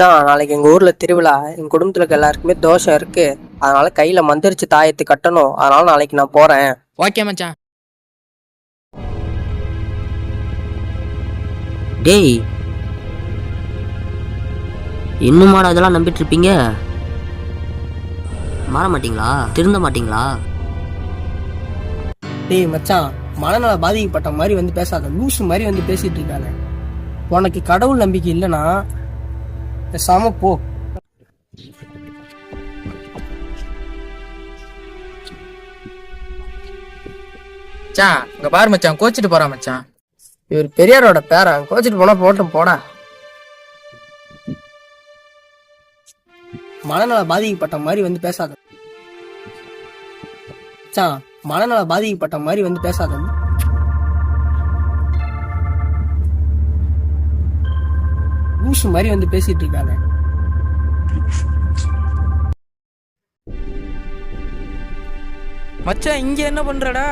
மச்சான் நாளைக்கு எங்கள் ஊரில் திருவிழா. எங்கள் குடும்பத்தில் இருக்க எல்லாருக்குமே தோஷம் இருக்கு. அதனால கையில் மந்திரிச்சு தாயத்து கட்டணும். அதனால நாளைக்கு நான் போகிறேன் ஓகே மச்சான். டேய். இன்னுமாடா இதெல்லாம் நம்பிட்டு இருப்பீங்க மாற மாட்டீங்களா திருந்த மாட்டீங்களா டேய் மச்சான். மனநல பாதிக்கப்பட்ட மாதிரி வந்து பேசாத. லூசு மாதிரி வந்து பேசிட்டு இருக்காங்க உனக்கு கடவுள் நம்பிக்கை இல்லைன்னா பேசாம போ. மச்சான் இங்க பாரு மச்சான் கோச்சிட்டு போறான் மச்சான். இவர் பெரியாரோட பேரன் கோச்சிட்டு போனா போட்டும் போடா. மனநல பாதிக்கப்பட்ட மாதிரி வந்து பேசாத. மனநல பாதிக்கப்பட்ட மாதிரி வந்து பேசாத. லூசு மாதிரி வந்து பேசிட்டு இருக்காங்க. மச்சான் இங்க என்ன பண்றடா?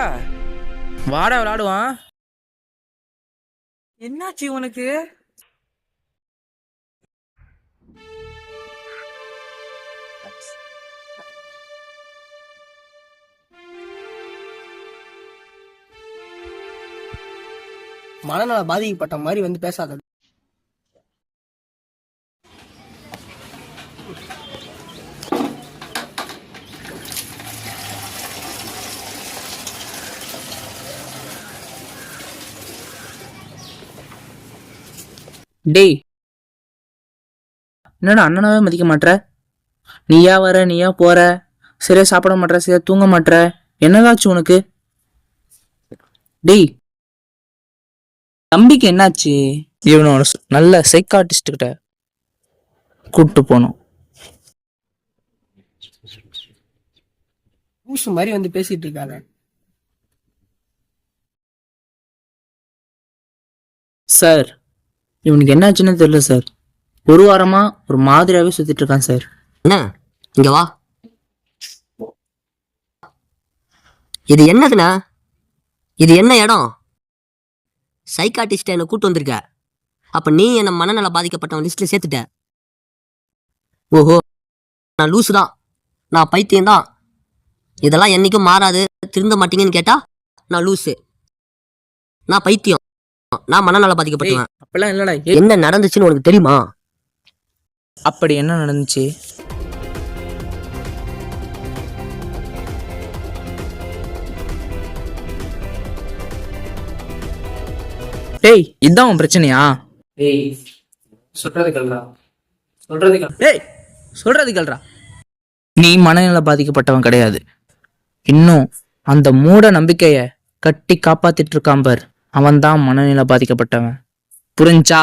வாடா விளாடுவான் என்னாச்சு உனக்கு? மனநல பாதிக்கப்பட்ட மாதிரி வந்து பேசாத. டேய். என்னடா அண்ணனாவே மதிக்க மாட்ற? நீயா வர நீயா போற. சரியா சாப்பிட மாட்ற சரியா தூங்க மாட்ற. என்னதாச்சு உனக்கு? டேய். தம்பிக்கு என்னாச்சு? இவனை ஒரு ச- நல்ல சைக்காட்டிஸ்ட் கிட்ட கூப்பிட்டு போகணும் லூசு மாதிரி வந்து பேசிட்டு இருக்காங்க சார் இவனுக்கு என்னாச்சுன்னு தெரியல சார் ஒரு வாரமா ஒரு மாதிரியாவே சுத்திட்டு இருக்கான் சார் என்ன? இங்க வா. இது என்னதுண்ணா? இது என்ன இடம்? சைக்காட்டிஸ்ட என்னை கூட்டு வந்திருக்க? அப்ப நீ என்ன மனநல பாதிக்கப்பட்டவன் லிஸ்ட்ல சேர்த்துட்ட? ஓஹோ நான் லூசு தான். நான் பைத்தியம் தான். இதெல்லாம் என்னைக்கும் மாறாது. திருந்த மாட்டீங்கன்னு கேட்டா நான் லூசு நான் பைத்தியம். நான் மனநல டேய், பாதிக்கப்பட்டவன் அப்பெல்லாம் இல்லடா என்ன நடந்துச்சுன்னு உனக்கு தெரியுமா? அப்படி என்ன நடந்துச்சு? டேய் இதான் உன் பிரச்சனையா? டேய் சொல்றது கல்றா சொல்றது கல் டேய் சொல்றது கேள்றா நீ மனநல பாதிக்கப்பட்டவன் கிடையாது. இன்னும் அந்த மூட நம்பிக்கைய கட்டி காப்பாத்திட்டு இருக்கான் பார். அவன்தான் மனநிலை பாதிக்கப்பட்டவன். புரிஞ்சா?